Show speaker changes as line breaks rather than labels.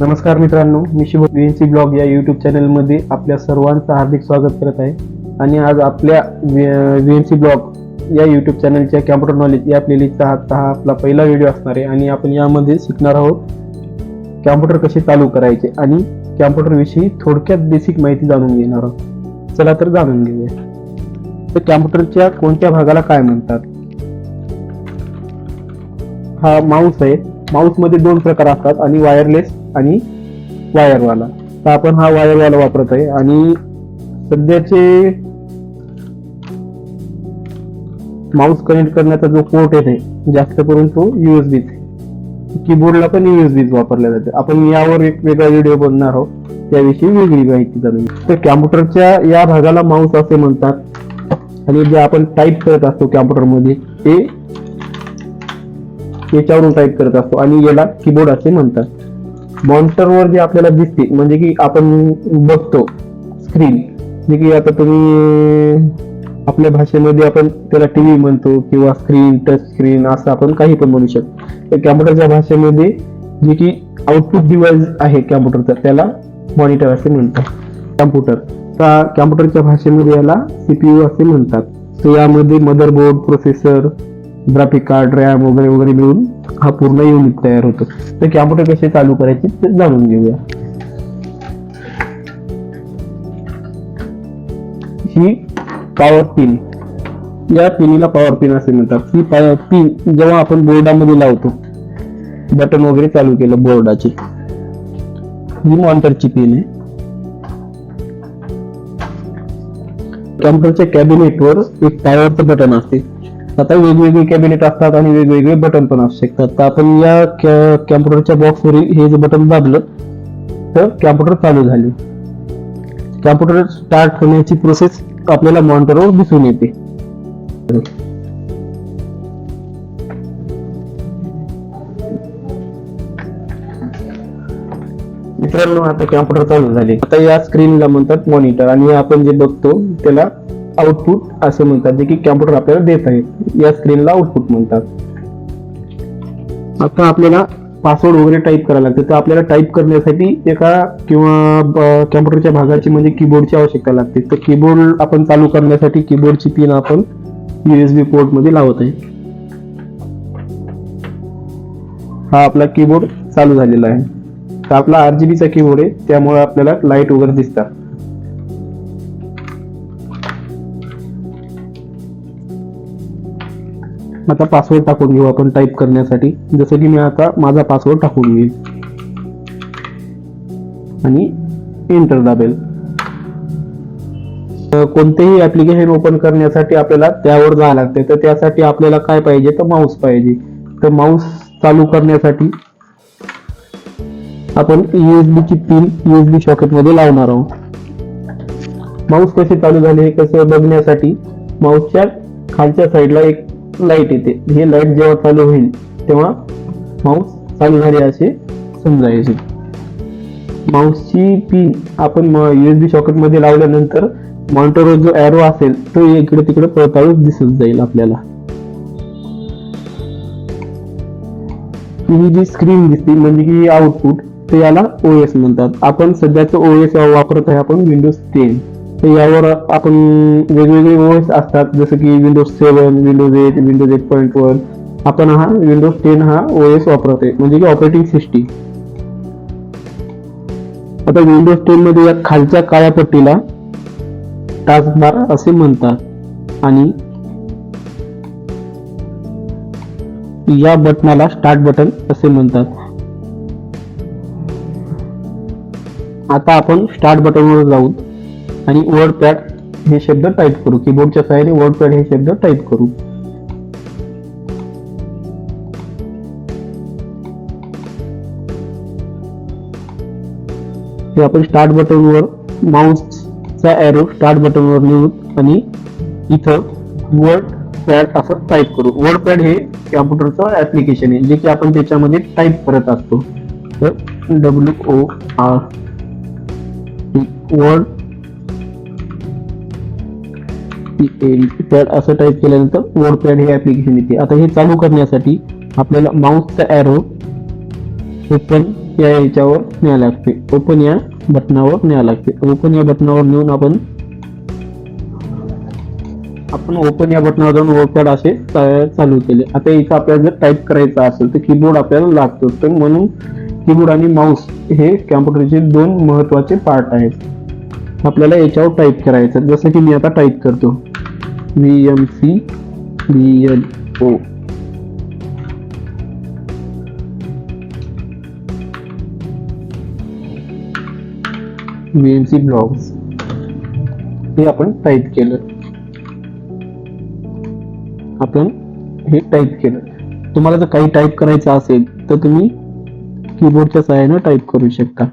नमस्कार मित्रांनो मी शुभ सी ब्लॉग या यूट्यूब चॅनलमध्ये आपल्या सर्वांचं हार्दिक स्वागत करत आहे. आणि आज आपल्या व्ही एन सी ब्लॉग या यूट्यूब चॅनलच्या कॅम्प्युटर नॉलेज या प्लेलिस्टचा हा हा आपला पहिला व्हिडिओ असणार आहे. आणि आपण यामध्ये शिकणार आहोत कॅम्प्युटर कसे चालू करायचे आणि कॅम्प्युटरविषयी थोडक्यात बेसिक माहिती जाणून घेणार आहोत. चला तर जाणून घेऊया. तर कॅम्प्युटरच्या कोणत्या भागाला काय म्हणतात? हा माऊस आहे. माऊसमध्ये दोन प्रकार असतात आणि वायरलेस आणि वायरवाला तर आपण हा वायरवाला वापरत आहे आणि सध्याचे माऊस कनेक्ट करण्याचा जो पोर्ट येते जास्त करून तो युएसबी कीबोर्डला पण युएसबी वापरल्या जाते. आपण यावर एक वेगळा व्हिडिओ बनणार आहोत त्याविषयी वेगळी माहिती जाणून तर कॅम्प्युटरच्या या भागाला माऊस असे म्हणतात आणि जे आपण टाईप करत असतो कॅम्प्युटरमध्ये ते याच्यावरून टाईप करत असतो. आणि याला कीबोर्ड असे म्हणतात. मॉनिटरवर जे आपल्याला दिसते म्हणजे की आपण बघतो स्क्रीन जे की आता तुम्ही आपल्या भाषेमध्ये आपण त्याला टी व्ही म्हणतो किंवा स्क्रीन टच स्क्रीन असं आपण काही पण म्हणू शकतो. तर कॅम्प्युटरच्या भाषेमध्ये जे की आउटपुट डिव्हाइस आहे कॅम्प्युटरचा त्याला मॉनिटर असे म्हणतात. कॅम्प्युटर त्या कॅम्प्युटरच्या भाषेमध्ये याला सीपीयू असे म्हणतात. तर यामध्ये motherboard processor graphic card RAM वगैरे वगैरे मिळून हा पूर्ण युनिट तयार होतो. तर कॅम्प्युटर कसे चालू करायचे ते जाणून घेऊया. ही पॉवर पिन या पिनीला पॉवर पिन असे म्हणतात. ही पिन जेव्हा आपण बोर्डामध्ये लावतो बटन वगैरे चालू केलं बोर्डाचे ही मॉनिटरची पिन आहे. कॅम्प्युटरच्या कॅबिनेटवर एक पॉवरचं बटन असते. आता वेगवेगळे कॅबिनेट असतात आणि वेगवेगळे बटन पण असू शकतात. तर आपण या कॅम्प्युटरच्या बॉक्सवरील हे जे बटन दाबलं तर कॅम्प्युटर चालू झाले. कॅम्प्युटर स्टार्ट होण्याची प्रोसेस आपल्याला मॉनिटरवर दिसून येते. मित्रांनो आता कॅम्प्युटर चालू झाले. आता या स्क्रीनला म्हणतात मॉनिटर आणि आपण जे बघतो त्याला आउटपुट असं म्हणतात जे की कॅम्प्युटर आपल्याला देत आहे. या स्क्रीनला आउटपुट म्हणतात. आता आपल्याला पासवर्ड वगैरे टाईप करायला लागते. तर आपल्याला टाईप करण्यासाठी एका किंवा कॅम्प्युटरच्या भागाची म्हणजे कीबोर्डची आवश्यकता लागते. तर कीबोर्ड आपण चालू करण्यासाठी कीबोर्डची पिन आपण युएसबी पोर्टमध्ये लावत आहे. हा आपला कीबोर्ड चालू झालेला आहे. तर आपला आरजीबीचा कीबोर्ड आहे. त्यामुळे आपल्याला लाइट वगैरे दिसतात. आता पासवर्ड टाकून घेऊ आपण टाईप करण्यासाठी. जसं की मी आता माझा पासवर्ड टाकून घेईल आणि एंटर दाबेल कोणतेही ऍप्लिकेशन ओपन करण्यासाठी आपल्याला त्यावर जावं लागते तर त्यासाठी आपल्याला काय पाहिजे? तर माऊस पाहिजे. तर माऊस चालू करण्यासाठी आपण USB ची पिन यूएसबी सॉकेटमध्ये लावणार आहोत. माऊस कसे चालू झाले हे कसं बघण्यासाठी माऊसच्या खालच्या साईडला एक लाइट येते. हे लाइट जेव्हा चालू होईल तेव्हा माऊस चालू झाली असे समजायचे माऊसची पिन आपण युएसबी सॉकेटमध्ये लावल्यानंतर मॉनिटरवर जो ॲरो असेल तो इकडे तिकडे पळताळून दिसत जाईल आपल्याला. ही जी स्क्रीन दिसते म्हणजे की आउटपुट ते याला ओएस म्हणतात. आपण सध्याचं ओएस वापरत आहे आपण विंडोज टेन यावर आपण वेगवेगळे ओएस असतात जसं की Windows seven Windows eight Windows eight point one आपण हा विंडोज टेन हा ओएस वापरत आहे म्हणजे की ऑपरेटिंग सिस्टीम आता विंडोज टेन मध्ये या खालच्या काळ्या पट्टीला टास्कबार असे म्हणतात. आणि या बटनाला स्टार्ट बटन असे म्हणतात. आता आपण स्टार्ट बटनवर जाऊ. आणि वर्ड पॅड हे शब्द टाईप करू. कीबोर्डच्या सहाय्याने वर्ड पॅड हे शब्द टाईप करू. हे आपण स्टार्ट बटनवर माऊसचा एरो स्टार्ट बटनवर नेऊ आणि इथं वर्ड पॅड असं टाईप करू. वर्ड पॅड हे कॅम्प्युटरचं ऍप्लिकेशन आहे जे की आपण त्याच्यामध्ये टाईप करत असतो. तर W O R WordPad असं टाईप केल्यानंतर वर्ड पॅड हे ॲप्लिकेशन येते. आता हे चालू करण्यासाठी आपल्याला माऊसचा ॲरो ओपन या याच्यावर न्यावं लागते. ओपन या बटनावर न्यावं लागते. ओपन या बटनावर नेऊन आपण आपण ओपन या बटनावर जाऊन वर्कपॅड असे चालू केले. आता इथं आपल्याला जर टाईप करायचं असेल तर कीबोर्ड आपल्याला लागतो. तर म्हणून कीबोर्ड आणि माऊस हे कॅम्प्युटरचे दोन महत्त्वाचे पार्ट आहेत. आपल्याला याच्यावर टाईप करायचं. जसं की मी आता टाईप करतो. V M C B L O V M C blogs हे आपण टाईप केलं. आपण हे टाईप केलं. तुम्हाला जर काही टाईप करायचं असेल तर तुम्ही कीबोर्डच्या सहाय्याने टाईप करू शकता.